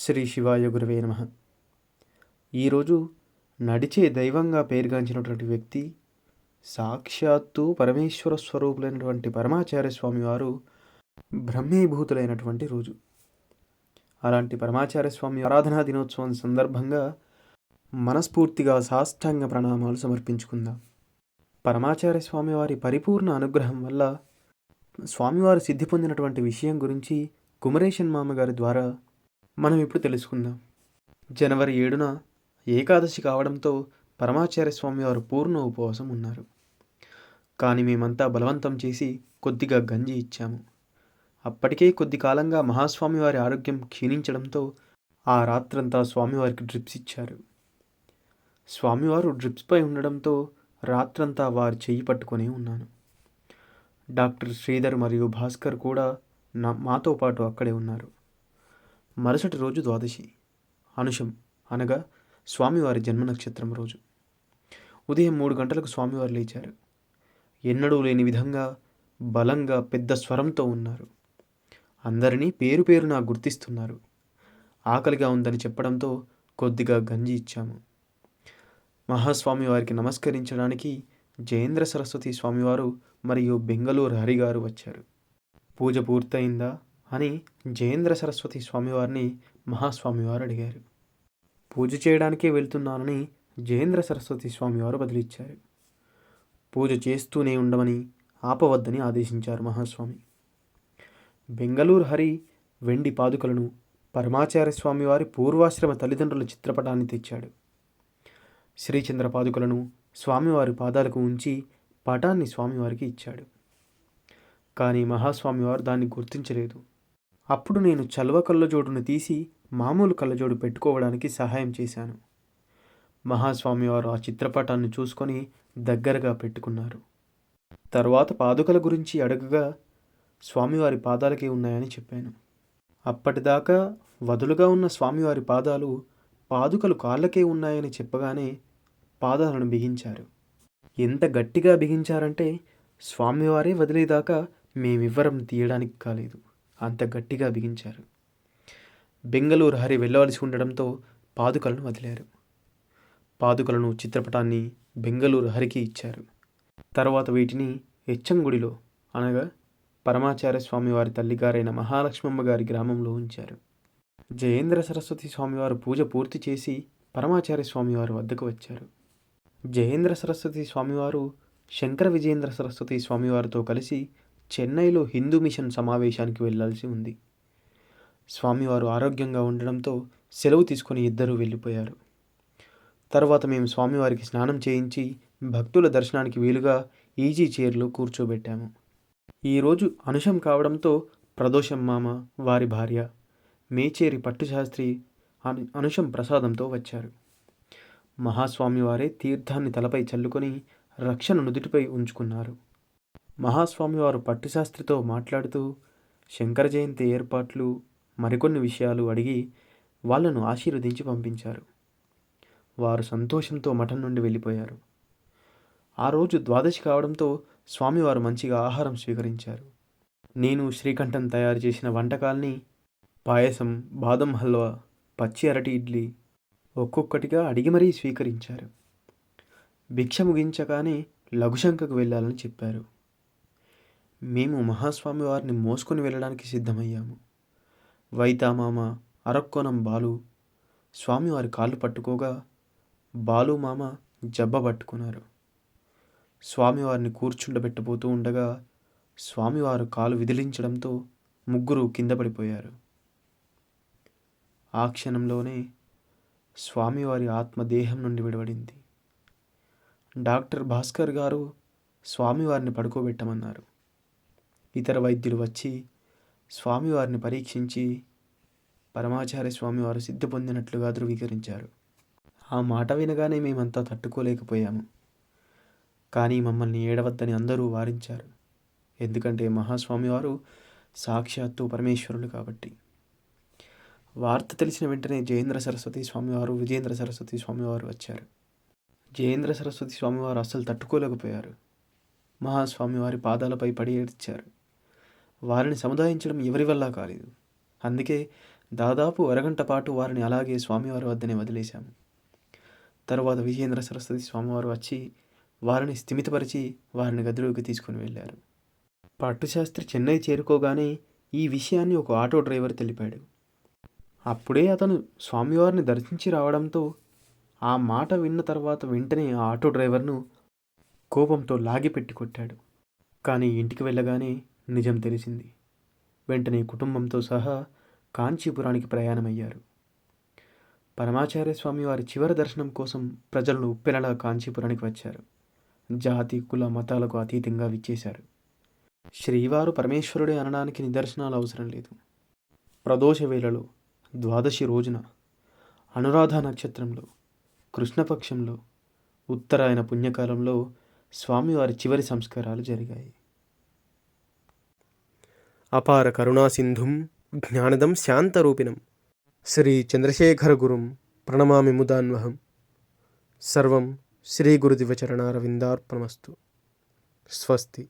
శ్రీ శివాయ గురువే నమ. ఈరోజు నడిచే దైవంగా పేరుగాంచినటువంటి వ్యక్తి సాక్షాత్తు పరమేశ్వర స్వరూపులైనటువంటి పరమాచార్య స్వామి వారు బ్రహ్మీభూతులైనటువంటి రోజు. అలాంటి పరమాచార్య స్వామి ఆరాధనా దినోత్సవం సందర్భంగా మనస్ఫూర్తిగా సాష్టాంగ ప్రణామాలు సమర్పించుకుందాం. పరమాచార్య స్వామి వారి పరిపూర్ణ అనుగ్రహం వల్ల స్వామివారు సిద్ధి పొందినటువంటి విషయం గురించి కుమరేషన్ మామగారి ద్వారా మనం ఇప్పుడు తెలుసుకుందాం. జనవరి ఏడున ఏకాదశి కావడంతో పరమాచార్య స్వామి వారు పూర్ణ ఉపవాసం ఉన్నారు. కానీ మేమంతా బలవంతం చేసి కొద్దిగా గంజి ఇచ్చాము. అప్పటికే కొద్ది కాలంగా మహాస్వామి వారి ఆరోగ్యం క్షీణించడంతో ఆ రాత్రంతా స్వామివారికి డ్రిప్స్ ఇచ్చారు. స్వామివారు డ్రిప్స్పై ఉండడంతో రాత్రంతా వారు చెయ్యి పట్టుకొని ఉన్నాను. డాక్టర్ శ్రీధర్ మరియు భాస్కర్ కూడా నా మాతో పాటు అక్కడే ఉన్నారు. మరుసటి రోజు ద్వాదశి. అనుషం అనగా స్వామివారి జన్మ నక్షత్రం రోజు. ఉదయం మూడు గంటలకు స్వామివారు లేచారు. ఎన్నడూ లేని విధంగా బలంగా పెద్ద స్వరంతో ఉన్నారు. అందరినీ పేరు పేరున గుర్తిస్తున్నారు. ఆకలిగా ఉందని చెప్పడంతో కొద్దిగా గంజి ఇచ్చాము. మహాస్వామి వారికి నమస్కరించడానికి జయేంద్ర సరస్వతి స్వామివారు మరియు బెంగళూరు హరిగారు వచ్చారు. పూజ పూర్తయిందా? అని జయేంద్ర సరస్వతి స్వామివారిని మహాస్వామివారు అడిగారు. పూజ చేయడానికే వెళ్తున్నానని జయేంద్ర సరస్వతి స్వామివారు బదిలిచ్చారు. పూజ చేస్తూనే ఉండమని ఆపవద్దని ఆదేశించారు మహాస్వామి. బెంగళూరు హరి వెండి పాదుకలను పరమాచార్య స్వామివారి పూర్వాశ్రమ తల్లిదండ్రుల చిత్రపటాన్ని తెచ్చాడు. శ్రీచంద్ర పాదుకలను స్వామివారి పాదాలకు ఉంచి పటాన్ని స్వామివారికి ఇచ్చాడు. కానీ మహాస్వామివారు దాన్ని గుర్తించలేదు. అప్పుడు నేను చలువ కళ్ళజోడును తీసి మామూలు కళ్ళజోడు పెట్టుకోవడానికి సహాయం చేశాను. మహాస్వామివారు ఆ చిత్రపటాన్ని చూసుకొని దగ్గరగా పెట్టుకున్నారు. తర్వాత పాదుకల గురించి అడగగా స్వామివారి పాదాలకే ఉన్నాయని చెప్పాను. అప్పటిదాకా వదులుగా ఉన్న స్వామివారి పాదాలు పాదుకలు కాళ్ళకే ఉన్నాయని చెప్పగానే పాదాలను బిగించారు. ఎంత గట్టిగా బిగించారంటే స్వామివారే వదిలేదాకా మేమివ్వరం తీయడానికి కాలేదు. అంత గట్టిగా బిగించారు. బెంగళూరు హరి వెళ్ళవలసి ఉండడంతో పాదుకలను వదిలారు. పాదుకలను చిత్రపటాన్ని బెంగళూరు హరికి ఇచ్చారు. తర్వాత వీటిని ఎచ్చంగుడిలో అనగా పరమాచార్య స్వామివారి తల్లిగారైన మహాలక్ష్మమ్మ గారి గ్రామంలో ఉంచారు. జయేంద్ర సరస్వతి స్వామివారు పూజ పూర్తి చేసి పరమాచార్య స్వామివారి వద్దకు వచ్చారు. జయేంద్ర సరస్వతి స్వామివారు శంకర విజయేంద్ర సరస్వతి స్వామివారితో కలిసి చెన్నైలో హిందూ మిషన్ సమావేశానికి వెళ్ళాల్సి ఉంది. స్వామివారు ఆరోగ్యంగా ఉండడంతో సెలవు తీసుకొని ఇద్దరూ వెళ్ళిపోయారు. తర్వాత మేము స్వామివారికి స్నానం చేయించి భక్తుల దర్శనానికి వీలుగా ఈజీ చైర్లో కూర్చోబెట్టాము. ఈరోజు అనుషం కావడంతో ప్రదోషం మామ వారి భార్య మేచేరి పట్టుశాస్త్రి అను అనుషం ప్రసాదంతో వచ్చారు. మహాస్వామి వారే తీర్థాన్ని తలపై చల్లుకొని రక్షణ నుదుటిపై ఉంచుకున్నారు. మహాస్వామి వారు పట్టుశాస్త్రితో మాట్లాడుతూ శంకర జయంతి ఏర్పాట్లు మరికొన్ని విషయాలు అడిగి వాళ్ళను ఆశీర్వదించి పంపించారు. వారు సంతోషంతో మఠం నుండి వెళ్ళిపోయారు. ఆ రోజు ద్వాదశి కావడంతో స్వామివారు మంచిగా ఆహారం స్వీకరించారు. నేను శ్రీకంఠం తయారు చేసిన వంటకాల్ని పాయసం బాదం హల్వా పచ్చి అరటి ఇడ్లీ ఒక్కొక్కటిగా అడిగి మరీ స్వీకరించారు. భిక్ష ముగించగానే లఘుశంకకు వెళ్ళాలని చెప్పారు. మేము మహాస్వామి వారిని మోసుకొని వెళ్ళడానికి సిద్ధమయ్యాము. వైతామామ అరక్కోనం బాలు స్వామివారి కాళ్ళు పట్టుకోగా బాలు మామ జబ్బ పట్టుకున్నారు. స్వామివారిని కూర్చుండబెట్టబోతూ ఉండగా స్వామివారు కాలు విదిలించడంతో ముగ్గురు కింద పడిపోయారు. ఆ క్షణంలోనే స్వామివారి ఆత్మ దేహం నుండి విడవడింది. డాక్టర్ భాస్కర్ గారు స్వామివారిని పడుకోబెట్టమన్నారు. ఇతర వైద్యులు వచ్చి స్వామివారిని పరీక్షించి పరమాచార్య స్వామివారు సిద్ధి పొందినట్లుగా ధృవీకరించారు. ఆ మాట వినగానే మేమంతా తట్టుకోలేకపోయాము. కానీ మమ్మల్ని ఏడవద్దని అందరూ వారించారు. ఎందుకంటే మహాస్వామివారు సాక్షాత్తు పరమేశ్వరులు కాబట్టి. వార్త తెలిసిన వెంటనే జయేంద్ర సరస్వతి స్వామివారు విజేంద్ర సరస్వతి స్వామివారు వచ్చారు. జయేంద్ర సరస్వతి స్వామివారు అస్సలు తట్టుకోలేకపోయారు. మహాస్వామివారి పాదాలపై పడి ఏడ్చారు. వారిని సముదాయించడం ఎవరి వల్ల కాలేదు. అందుకే దాదాపు అరగంట పాటు వారిని అలాగే స్వామివారి వద్దనే వదిలేశాము. తరువాత విజయేంద్ర సరస్వతి స్వామివారు వచ్చి వారిని స్థిమితపరిచి వారిని గదిలోకి తీసుకుని వెళ్ళారు. పట్టుశాస్త్రి చెన్నై చేరుకోగానే ఈ విషయాన్ని ఒక ఆటో డ్రైవర్ తెలిపాడు. అప్పుడే అతను స్వామివారిని దర్శించి రావడంతో ఆ మాట విన్న తర్వాత వెంటనే ఆ ఆటో డ్రైవర్ను కోపంతో లాగిపెట్టి కొట్టాడు. కానీ ఇంటికి వెళ్ళగానే నిజం తెలిసింది. వెంటనే కుటుంబంతో సహా కాంచీపురానికి ప్రయాణమయ్యారు. పరమాచార్య స్వామి వారి చివరి దర్శనం కోసం ప్రజలను ఉప్పెనలా కాంచీపురానికి వచ్చారు. జాతి కుల మతాలకు అతీతంగా విచ్చేశారు. శ్రీవారు పరమేశ్వరుడే అనడానికి నిదర్శనాలు అవసరం లేదు. ప్రదోష వేళలో ద్వాదశి రోజున అనురాధ నక్షత్రంలో కృష్ణపక్షంలో ఉత్తరాయణ పుణ్యకాలంలో స్వామివారి చివరి సంస్కారాలు జరిగాయి. అపార కరుణాసింధుం జ్ఞానదం శాంతరూపిణం. శ్రీ చంద్రశేఖరగురుం ప్రణమామి ముదాన్వహం. సర్వం శ్రీ గురుదివచరణారవిందార్పణమస్తు స్వస్తి.